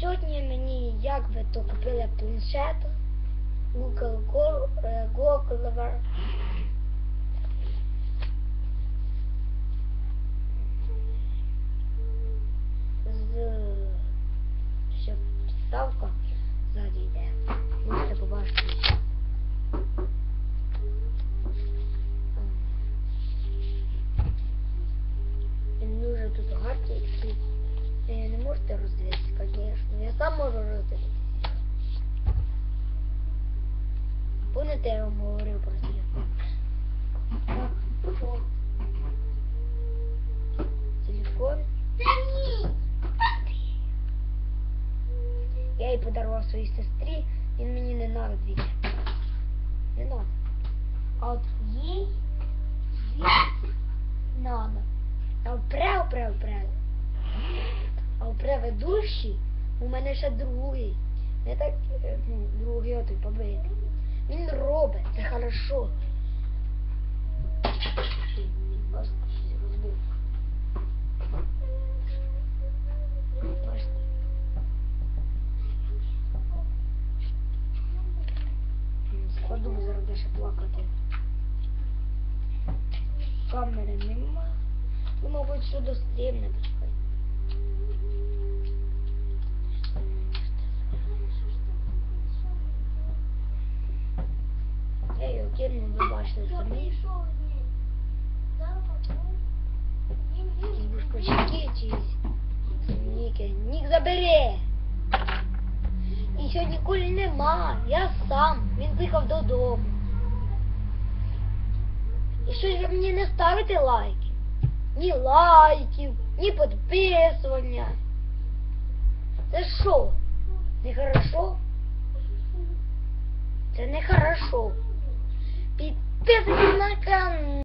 Сьогодні мені як би то купили планшет? Google Go, е, Google з Щоб підставка Помните, я вам говорив про телефон? Телефон. Я їй подарував своїй сестрі, він мені не надо двічі. Не надо. А от їй надо. А впре, впре, впре. А впре ведущий у мене ще другий. Не так, е, ну, другий отой. Він робить, це хорошо. Бо зараз ще плакати. Камери нема. Ну, мабуть, сюди стрім кинув, ви бачите самі. Якісь бушпачки. Ніки. Нік забери. І сьогодні Колі нема. Я сам. Він поїхав додому. І щось ви мені не ставите лайки. Ні лайків, ні підписування. Це що? Не хорошо? Це не e pensa na cama.